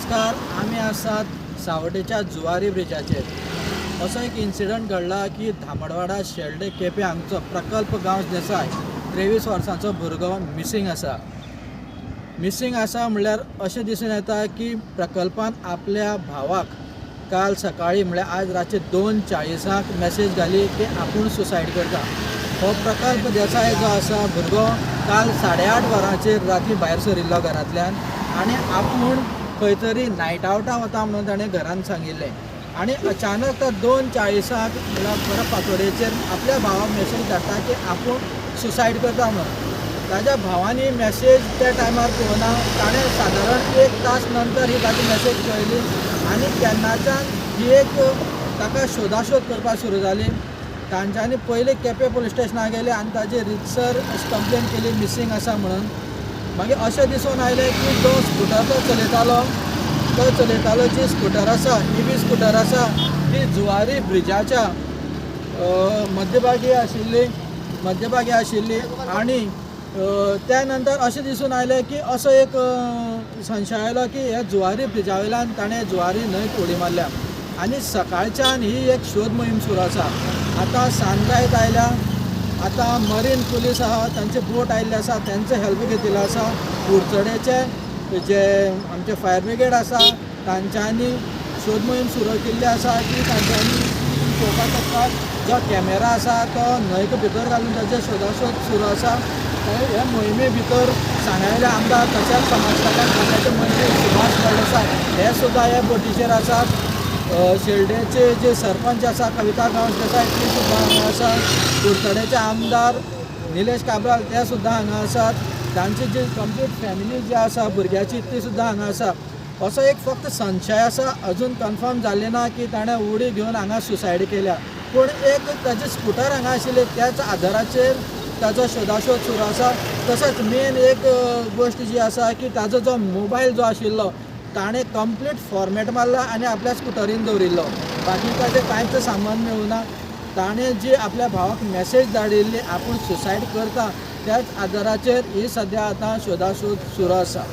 नमस्कार आम्ही आसात सावडेच्या जुवारी ब्रिजाचेर असो एक इन्सिडंट घडला की धामडवाडा शेल्डे केपे हांगचो प्रकल्प गांव देसाय त्रेवीस वर्सांचो भुरगो मिसींग आसा मिसींग आसा म्हणल्यार अशें दिसून येता की प्रकल्पान आपल्या भावाक काल सकाळी म्हणल्यार आज रातचे दोन चाळीसांक मेसेज घाली की आपूण सुसायड करता. हो प्रकल्प देसाय जो आसा भुरगो काल साडे आठ वरांचेर राती भायर सरिल्लो घरांतल्यान आनी आपूण खंय तरी नायट आवटा वता म्हणून ताणें घरान सांगिल्लें आनी अचानक तो दोन चाळीसाक म्हणल्यार परत फांतोडेचेर आपल्या भावाक मेसेज धाडटा की आपूण सुसायड करता म्हणून ताज्या भावानी मेसेज त्या टायमार पळोवना ताणें सादारण एक तास नंतर ही ताची मेसेज पळयली आनी तेन्नाच्यान ही एक ताका शोदाशोद करपाक सुरू जाली तांच्यांनी पयलीं केपें पुलीस स्टेशनाक गेले आनी ताजी रितसर कंप्लेन केली मिसींग आसा म्हणून. मागीर अशें दिसून आयलें की जो स्कुटर तो चलयतालो तो चलयतालो जी स्कुटर आसा ई बी स्कुटर आसा ती जुवारी ब्रिजाच्या मध्यभागी आशिल्ली मध्यभागी आशिल्ली आनी त्या नंतर अशें दिसून आयलें की असो एक संशय आयलो की हे जुवारी ब्रिजा वयल्यान ताणें जुवारी न्हंयत उडी मारल्या. आनी सकाळच्यान ही एक शोध मोहीम सुरू आसा. आतां सनरायज आयल्या आतां मरीन पुलीस आहा तांचे बोट आयिल्ले आसा तांचो हेल्प घेतिल्लो आसा कुडचडेचे जे आमचे फायर ब्रिगेड आसा तांच्यांनी शोध मोहीम सुरू केल्ली आसा की तांच्यांनी पळोवपाक शकता जो कॅमेरा आसा तो न्हंयक भितर घालून ताचे शोधाशोध सुरू आसा हे मोहिमे भितर सांगलेले आमदार तशेंच समाजकारण खात्याचे मंत्री सुभाष फळदेसाय हे सुद्दां हे बोटीचेर आसात अ, जे सरपंच आसा कविता गांवस देसाय ती सुद्दां हांगा आसा कुडचडेचे आमदार निलेश काब्राल ते सुद्दां हांगा आसात तांची जी कंप्लीट फॅमिली जी आसा भुरग्याची ती सुद्दां हांगा आसा असो एक फक्त संशय आसा अजून कन्फर्म जाल्लें ना की ताणें उडी घेवन हांगा सुसायड केल्या. पूण एक ताजे स्कुटर हांगा आशिल्लें त्याच आदाराचेर ताजो शोधाशोध सुरू आसा तशेंच मेन एक गोश्ट जी आसा की ताजो जो मोबायल जो आशिल्लो ताणें कंप्लीट फॉर्मेट मारला आनी आपल्या स्कुटरीन दवरिल्लो बाकी ताजें कांयच सामान मेळुना ताणें जी आपल्या भावाक मॅसेज धाडिल्ली आपूण सुसायड करता त्याच आदाराचेर ही सद्या आतां शोधाशोध सुरू आसा